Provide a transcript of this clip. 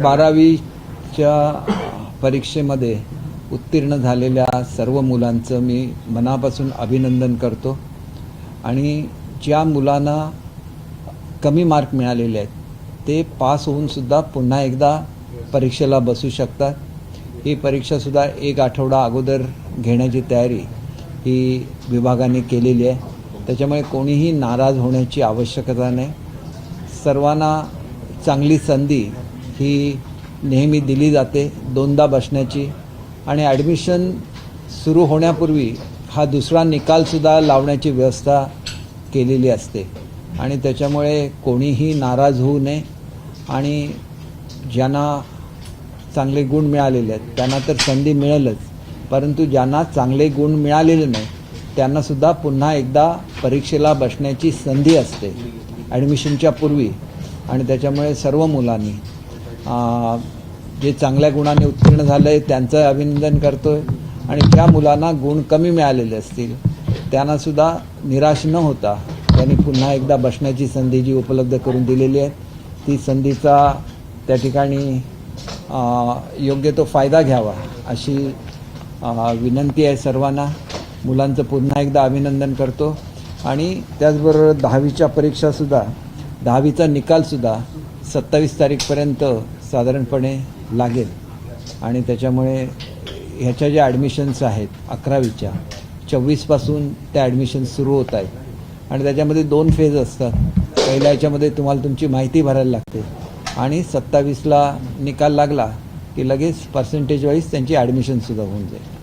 बारावीच्या परीक्षेमध्ये उत्तीर्ण झालेल्या सर्व मुलांचं मी मनापासून अभिनंदन करतो. आणि ज्या मुलांना कमी मार्क मिळालेले आहेत ते पास होऊनसुद्धा पुन्हा एकदा परीक्षेला बसू शकतात. ही परीक्षासुद्धा एक आठवडा अगोदर घेण्याची तयारी ही विभागाने केलेली आहे. त्याच्यामुळे कोणीही नाराज होण्याची आवश्यकता नाही. सर्वांना चांगली संधी ही नेहमी दिली जाते दोनदा बसण्याची. आणि ॲडमिशन सुरू होण्यापूर्वी हा दुसरा निकालसुद्धा लावण्याची व्यवस्था केलेली असते. आणि त्याच्यामुळे कोणीही नाराज होऊ नये. आणि ज्यांना चांगले गुण मिळालेले आहेत त्यांना तर संधी मिळेलच. परंतु ज्यांना चांगले गुण मिळालेले नाही त्यांनासुद्धा पुन्हा एकदा परीक्षेला बसण्याची संधी असते ॲडमिशनच्या पूर्वी. आणि त्याच्यामुळे सर्व मुलांनी जे चांगल्या गुणाने उत्तीर्ण झालं आहे त्यांचं अभिनंदन करतो आहे आणि ज्या मुलांना गुण कमी मिळालेले असतील त्यांनासुद्धा निराश न होता त्यांनी पुन्हा एकदा बसण्याची संधी जी उपलब्ध करून दिलेली आहे ती संधीचा त्या ठिकाणी योग्य तो फायदा घ्यावा अशी विनंती आहे सर्वांना. मुलांचं पुन्हा एकदा अभिनंदन करतो. आणि त्याचबरोबर दहावीच्या परीक्षासुद्धा दहावीचा निकालसुद्धा सत्तावीस तारीखपर्यंत साधारणपणे लागेल. आणि त्याच्यामुळे ह्याच्या ज्या ॲडमिशन्स आहेत अकरावीच्या चोवीसपासून त्या ॲडमिशन्स सुरू होत आहेत. आणि त्याच्यामध्ये दोन फेज असतात. पहिल्या ह्याच्यामध्ये तुम्हाला तुमची माहिती भरायला लागते. आणि सत्तावीसला निकाल लागला की लगेच पर्सेंटेज वाईज त्यांची ॲडमिशनसुद्धा होऊन जाईल.